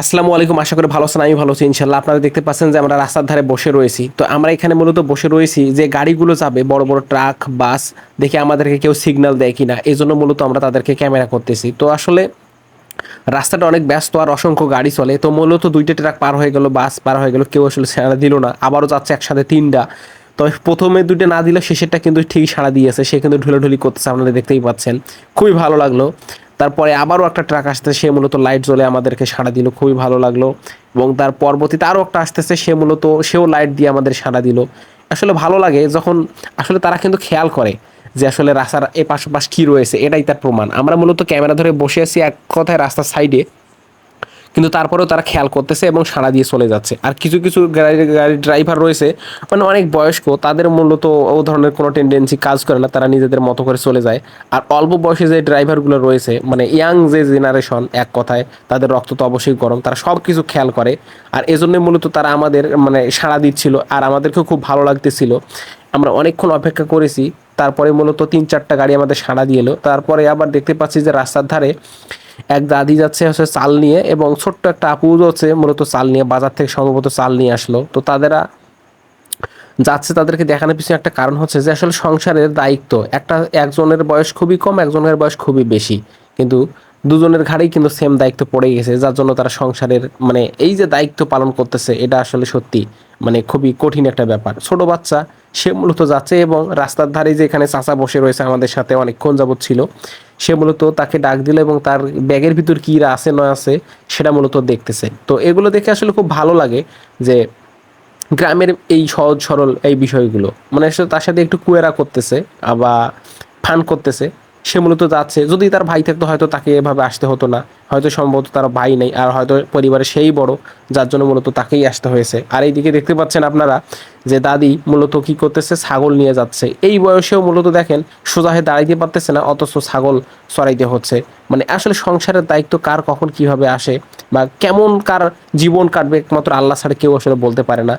আসসালামু আলাইকুম, আশা করি ভালো আছেন, আমি ভালো আছি ইনশাল্লাহ আপনারা দেখতে পাচ্ছেন যে আমরা রাস্তার ধারে বসে রয়েছি। তো আমরা এখানে মূলত বসে রয়েছি যে গাড়িগুলো যাবে, বড় বড় ট্রাক, বাস, দেখে আমাদেরকে কেউ সিগন্যাল দেয় কিনা এই জন্য মূলত আমরা তাদেরকে ক্যামেরা করতেছি। তো আসলে রাস্তাটা অনেক ব্যস্ত আর অসংখ্য গাড়ি চলে, তো মূলত দুইটা ট্রাক পার হয়ে গেল, বাস পার হয়ে গেল, কেউ আসলে সাড়া দিল না, আবারও যাচ্ছে একসাথে তিনটা। তবে প্রথমে দুইটা না দিলে শেষেরটা কিন্তু ঠিকই সাড়া দিয়েছে, সে কিন্তু ঢুলাঢুলি করতেছে, আপনারা দেখতেই পাচ্ছেন। খুবই ভালো লাগল। তারপরে আবারও একটা ট্রাক আসতে সে মূলত লাইট জ্বলে আমাদেরকে সাড়া দিল, খুবই ভালো লাগল। এবং তার পরবর্তীতে আরও একটা আসতেছে, সে মূলত, সেও লাইট দিয়ে আমাদের সাড়া দিল। আসলে ভালো লাগে যখন, আসলে তারা কিন্তু খেয়াল করে যে আসলে রাস্তার এ পাশপাশ পাশ কী রয়েছে, এটাই তার প্রমাণ। আমরা মূলত ক্যামেরা ধরে বসে আছি এক কথায় রাস্তার সাইডে কিন্তু তারপরেও তারা খেয়াল করতেছে এবং সাড়া দিয়ে চলে যাচ্ছে। আর কিছু কিছু গাড়ি গাড়ির ড্রাইভার রয়েছে মানে অনেক বয়স্ক, তাদের মূলত ও ধরনের কোনো টেন্ডেন্সি কাজ করে না, তারা নিজেদের মতো করে চলে যায়। আর অল্প বয়সে যে ড্রাইভারগুলো রয়েছে মানে ইয়াং যে জেনারেশন এক কথায়, তাদের রক্ত তো অবশ্যই গরম, তারা সব কিছু খেয়াল করে। আর এজন্যই মূলত তারা আমাদের মানে সাড়া দিচ্ছিল, আর আমাদেরকেও খুব ভালো লাগতেছিল। আমরা অনেকক্ষণ অপেক্ষা করেছি, তারপরে মূলত তিন চারটা গাড়ি আমাদের সাড়া দিয়ে এলো তারপরে আবার দেখতে পাচ্ছি যে রাস্তার ধারে এক দাদি যাচ্ছে হচ্ছে চাল নিয়ে এবং ছোট্ট একটা আপু যাচ্ছে, মূলত চাল নিয়ে, বাজার থেকে সম্ভবত চাল নিয়ে আসলো। তো তাদেরা যাচ্ছে তাদেরকে দেখানোর পিছনে একটা কারণ হচ্ছে যে আসলে সংসারের দায়িত্ব, একটা একজনের বয়স খুবই কম, একজনের বয়স খুবই বেশি। কিন্তু দুজনের ঘাড়েই কিন্তু সেম দায়িত্ব পড়ে গেছে, যার জন্য তারা সংসারের মানে এই যে দায়িত্ব পালন করতেছে, এটা আসলে সত্যি মানে খুবই কঠিন একটা ব্যাপার। ছোট বাচ্চা, সে মূলত যাচ্ছে এবং রাস্তার ধারে যে এখানে চাচা বসে রয়েছে আমাদের সাথে অনেকক্ষণ যাবৎ ছিল সে মূলত তাকে ডাক দিল এবং তার ব্যাগের ভিতর কী আছে না আছে, সেটা মূলত দেখতেছে। তো এগুলো দেখে আসলে খুব ভালো লাগে যে গ্রামের এই সহজ সরল এই বিষয়গুলো। মানে তার সাথে একটু কুয়েরা করতেছে, আবার ফান করতেছে। সে মূলত যাচ্ছে। যদি তার ভাই থাকতো, হয়তো তাকে এভাবে আসতে হতো না। হয়তো সম্ভবত তার ভাই নেই, আর হয়তো পরিবারে সেই বড়, যার জন্য মূলত তাকেই আসতে হয়েছে। আর এইদিকে দেখতে পাচ্ছেন আপনারা যে দাদি মূলত কি করতেছে? ছাগল নিয়ে যাচ্ছে। এই বয়সেও মূলত দেখেন, সোজা হয়ে দাঁড়াইতে পারতেছে না, অথচ ছাগল চড়াইতে হচ্ছে। মানে আসলে সংসারের দায়িত্ব কার, কখন কীভাবে আসে, বা কেমন কার জীবন কাটবে, একমাত্র আল্লাহ ছাড়া কেউ আসলে বলতে পারে না।